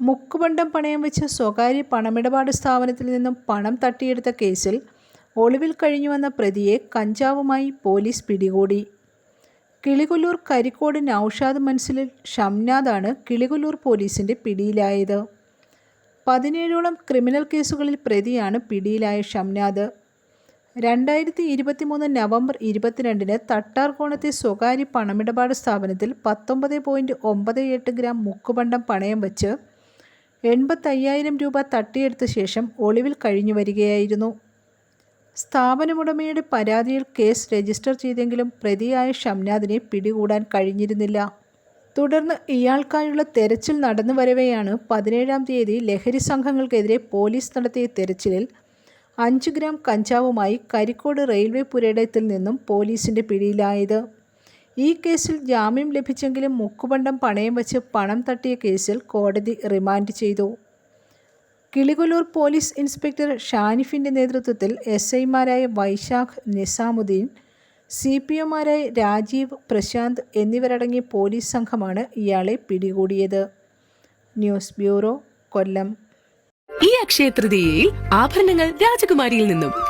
മുക്കുപണ്ടം പണയം വെച്ച് സ്വകാര്യ പണമിടപാട് സ്ഥാപനത്തിൽ നിന്നും പണം തട്ടിയെടുത്ത കേസിൽ ഒളിവിൽ കഴിഞ്ഞുവന്ന പ്രതിയെ കഞ്ചാവുമായി പോലീസ് പിടികൂടി. കിളികൊല്ലൂർ കരിക്കോട് നൌഷാദ് മൻസിലിൽ ഷംനാദാണ് കിളികൊല്ലൂർ പോലീസിന്റെ പിടിയിലായത്. പതിനേഴോളം ക്രിമിനൽ കേസുകളിൽ പ്രതിയാണ് പിടിയിലായ ഷംനാദ്. രണ്ടായിരത്തി ഇരുപത്തി മൂന്ന് നവംബർ ഇരുപത്തിരണ്ടിന് തട്ടാർകോണത്തെ സ്വകാര്യ പണമിടപാട് സ്ഥാപനത്തിൽ പത്തൊമ്പത് പോയിന്റ് ഒമ്പത് എട്ട് ഗ്രാം മുക്കുപണ്ടം പണയം വച്ച് എൺപത്തയ്യായിരം രൂപ തട്ടിയെടുത്ത ശേഷം ഒളിവിൽ കഴിഞ്ഞു വരികയായിരുന്നു. സ്ഥാപനമുടമയുടെ പരാതിയിൽ കേസ് രജിസ്റ്റർ ചെയ്തെങ്കിലും പ്രതിയായ ഷംനാദിനെ പിടികൂടാൻ കഴിഞ്ഞിരുന്നില്ല. തുടർന്ന് ഇയാൾക്കായുള്ള തെരച്ചിൽ നടന്നു വരവെയാണ് പതിനേഴാം തീയതി ലഹരി സംഘങ്ങൾക്കെതിരെ പോലീസ് നടത്തിയ തെരച്ചിലിൽ അഞ്ച് ഗ്രാം കഞ്ചാവുമായി കരിക്കോട് റെയിൽവേ പുരയിടത്തിൽ നിന്നും പോലീസിന്റെ പിടിയിലായത്. ഈ കേസിൽ ജാമ്യം ലഭിച്ചെങ്കിലും മുക്കുപണ്ടം പണയം വച്ച് പണം തട്ടിയ കേസിൽ കോടതി റിമാൻഡ് ചെയ്തു. കിളികൊല്ലൂർ പോലീസ് ഇൻസ്പെക്ടർ ഷാനിഫിന്റെ നേതൃത്വത്തിൽ എസ് ഐമാരായ വൈശാഖ് നിസാമുദ്ദീൻ സി പി ഒമാരായ രാജീവ് പ്രശാന്ത് എന്നിവരടങ്ങിയ പോലീസ് സംഘമാണ് ഇയാളെ പിടികൂടിയത്. News bureau Kollam. ഈ അക്ഷയ തൃതീയയിൽ ആഭരണങ്ങൾ രാജകുമാരിയിൽ നിന്നും